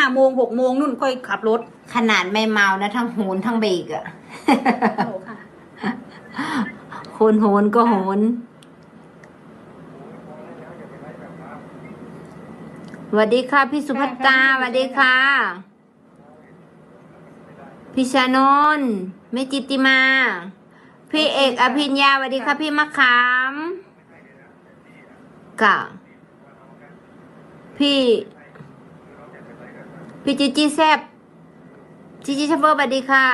ห้าโมงหกโมงนู่นค่อยขับรถ ขนาดไม่เมานะ ทั้งโหนทั้งเบรกอะโอ้ค่ะ คนโหนก็โหนสวัสดีค่ะ พี่สุภัตตาสวัสดีค่ะ พี่ชานนท์แม่จิตติมา พี่เอกอภิญญาสวัสดีค่ะ พี่มะขามกะพี่ พี่จิจิแซบจิจิชเฟอร์สวัสดีค่ะ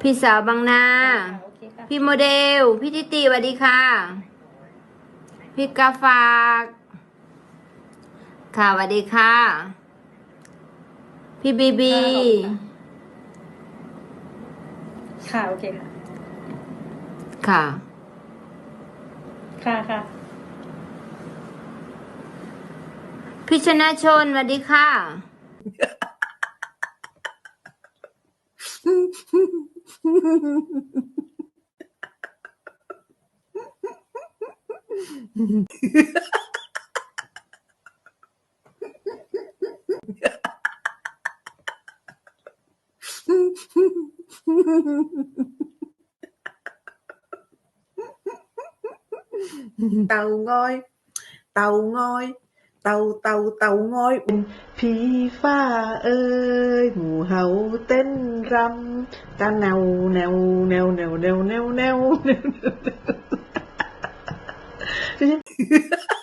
พี่สาวบางนา โอเคค่ะพี่โมเดล พี่ติติสวัสดีค่ะ พี่กาฝากค่ะสวัสดีค่ะ พี่บีบี ค่ะโอเคค่ะ ค่ะ ค่ะค่ะ พี่ชนะชนสวัสดีค่ะ tàu ngôi tàu ngôi tàu tàu tàu ngôi phi pha ơi, mù hậu tên râm ta nèo nèo nèo nèo nèo nèo nèo